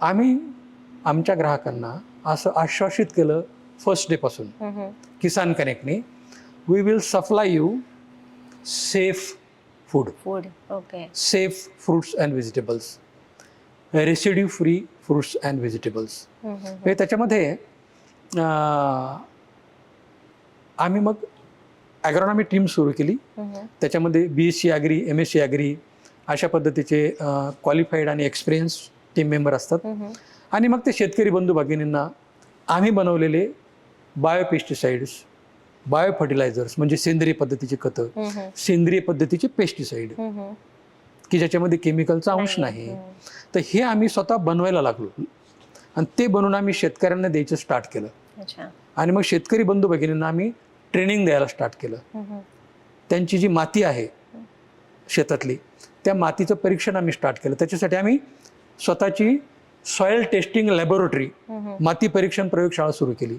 आम्ही आमच्या ग्राहकांना असं आश्वासित केलं फर्स्ट डेपासून Kisan कनेक्टने we will supply you safe food food okay safe fruits and vegetables residue free fruits and vegetables म्हणजे त्याच्यामध्ये आम्ही मग ॲग्रॉनॉमी टीम सुरू केली. त्याच्यामध्ये B S C agri M S C agri अशा पद्धतीचे क्वालिफाईड आणि एक्सपिरियन्स टीम मेंबर असतात. आणि मग ते शेतकरी बंधू भगिनींना आम्ही बनवलेले बायोपेस्टिसाइड्स बायो फर्टिलायझर्स म्हणजे सेंद्रिय पद्धतीची खतं सेंद्रिय पद्धतीचे पेस्टिसाइड की ज्याच्यामध्ये केमिकलचा अंश नाही तर हे आम्ही स्वतः बनवायला लागलो. आणि ते बनवून आम्ही शेतकऱ्यांना द्यायचं स्टार्ट केलं. आणि मग शेतकरी बंधू भगिनींना आम्ही ट्रेनिंग द्यायला स्टार्ट केलं. त्यांची जी माती आहे शेतातली त्या मातीचं परीक्षण आम्ही स्टार्ट केलं. त्याच्यासाठी आम्ही स्वतःची सॉयल टेस्टिंग लॅबोरेटरी माती परीक्षण प्रयोगशाळा सुरू केली.